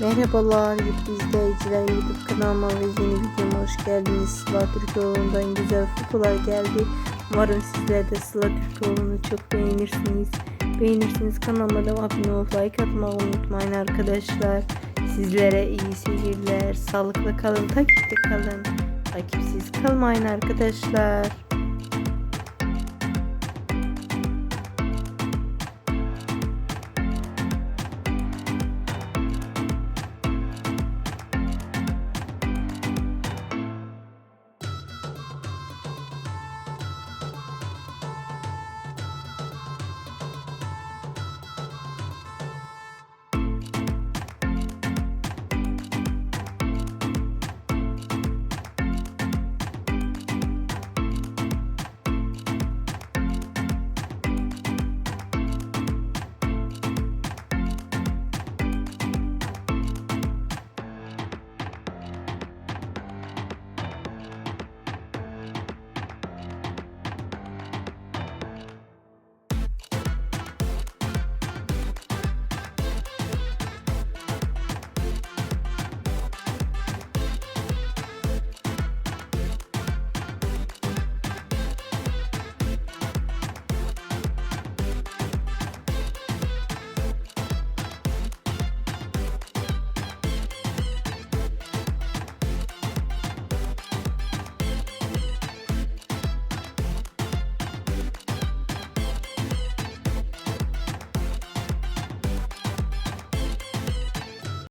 Merhabalar YouTube izleyiciler YouTube kanalıma ve yeni videoma hoş geldiniz. Sıla Türkoğlu'ndan güzel fotolar geldi. Umarım sizler de Sıla Türkoğlu'nu çok beğenirsiniz. Beğenirsiniz kanalıma da abone olup like atmayı unutmayın arkadaşlar. Sizlere iyi seyirler. Sağlıklı kalın, takipte kalın. Takipsiz kalmayın arkadaşlar.